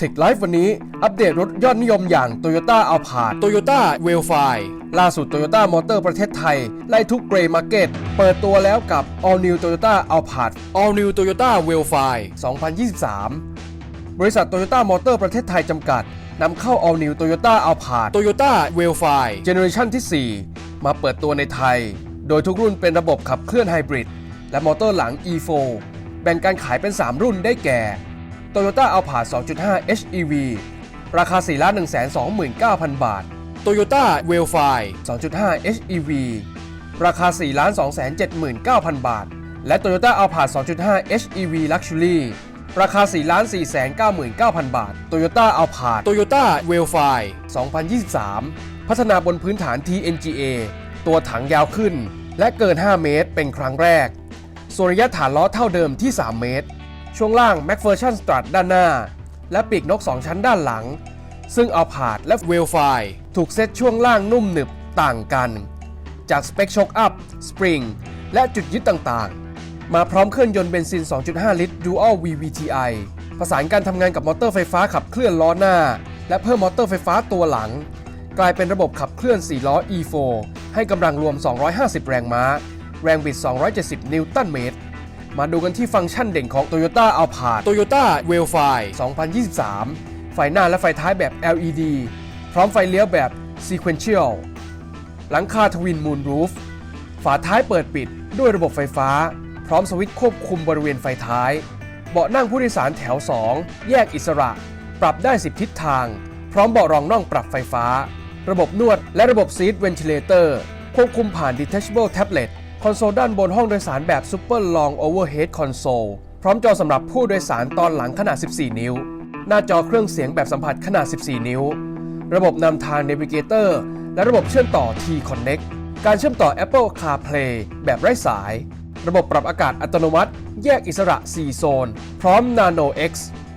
Tech Life วันนี้อัปเดตรถยอดนิยมอย่าง Toyota Alphard Toyota w e l f i ล่าสุด Toyota Motor ประเทศไทย ไล่ทุกเกรย์มาร์เก็ตเปิดตัวแล้วกับ All New Toyota Alphard All New Toyota w e l f i 2023 บริษัท Toyota Motor ประเทศไทยจำกัดนำเข้า All New Toyota Alphard Toyota w e l f i เจเนอเรชันที่ 4 มาเปิดตัวในไทย โดยทุกรุ่นเป็นระบบขับเคลื่อนไฮบริดและมอเตอร์หลัง E4 แบ่งการขายเป็น 3 รุ่นได้แก่ Toyota Alphard 2.5 HEV ราคา 4,129,000 บาท Toyota w e l f i 2.5 HEV ราคา 4,279,000 บาท และ Toyota Alphard 2.5 HEV Luxury ราคา 4,499,000 บาท Toyota Alphard Toyota w e l f i 2023 พัฒนาบนพื้นฐาน TNGA ตัวถังยาวขึ้น และเกิน 5 เมตร เป็นครั้งแรก ส่วนระยะฐานล้อเท่าเดิมที่ 3 เมตร ช่วงล่าง MacPherson Strut ด้านหน้า และปีกนก 2 ชั้นด้านหลัง ซึ่งเอาผาดและ w e l f i ถูกเซตช่วงล่างนุ่มหนึบต่างกัน จากสเปคช็อคอัพสปริงและจุดยึดต่างๆ มาพร้อมเครื่องยนต์เบนซิน 2.5 ลิตร Dual VVTi ผสานการทำงานกับมอเตอร์ไฟฟ้าขับเคลื่อนล้อหน้า และเพิ่มมอเตอร์ไฟฟ้าตัวหลัง กลายเป็นระบบขับเคลื่อน 4 ล้อ E4 ให้กำลังรวม 250 แรงม้า แรงบิด 270 นิวตันเมตร มาดูกันที่ฟังก์ชันเด่นของ Toyota a l p a r d Toyota w e l f i 2023 ไฟหน้าและไฟท้ายแบบ LED พร้อมไฟเลี้ยวแบบ Sequential หลังคาทวินมูนรูฟฝาท้ายเปิดปิดด้วยระบบไฟฟ้า พร้อมสวิตช์ควบคุมบริเวณไฟท้าย เบาะนั่งผู้โดยสารแถว 2 แยกอิสระ ปรับได้ 10 ทิศทาง พร้อมเบาะรองน่องปรับไฟฟ้า ระบบนวดและระบบซีทเวน t ิเลเตอร์ควบคุมผ่าน Detachable Tablet คอนโซลด้านบนห้องโดยสารแบบ Super Long Overhead Console พร้อมจอสำหรับผู้โดยสารตอนหลังขนาด 14 นิ้ว หน้าจอเครื่องเสียงแบบสัมผัสขนาด 14 นิ้ว ระบบนำทาง Navigator และระบบเชื่อมต่อ T-Connect การเชื่อมต่อ Apple CarPlay แบบไร้สาย ระบบปรับอากาศอัตโนมัติ แยกอิสระ 4 โซน พร้อม Nano X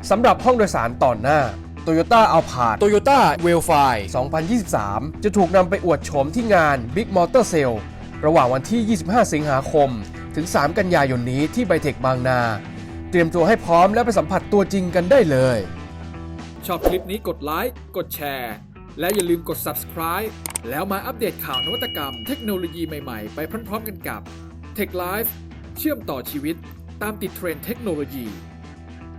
สำหรับห้องโดยสารต่อนหน้า Toyota Alphard Toyota w e l f i 2023 จะถูกนำไปอวดโฉมที่งาน Big Motor Sale ระหว่างวันที่ 25 สิงหาคม ถึง 3 กันยายนนี้ที่ไบเทคบางนา เตรียมตัวให้พร้อมและไปสัมผัสตัวจริงกันได้เลย ชอบคลิปนี้กดไลค์กดแชร์ และอย่าลืมกด subscribe แล้วมาอัปเดตข่าวนวัตกรรมเทคโนโลยีใหม่ๆ ไปพร้อมๆกันกับ Tech Life เชื่อมต่อชีวิตตามติดเทรนด์เทคโนโลยี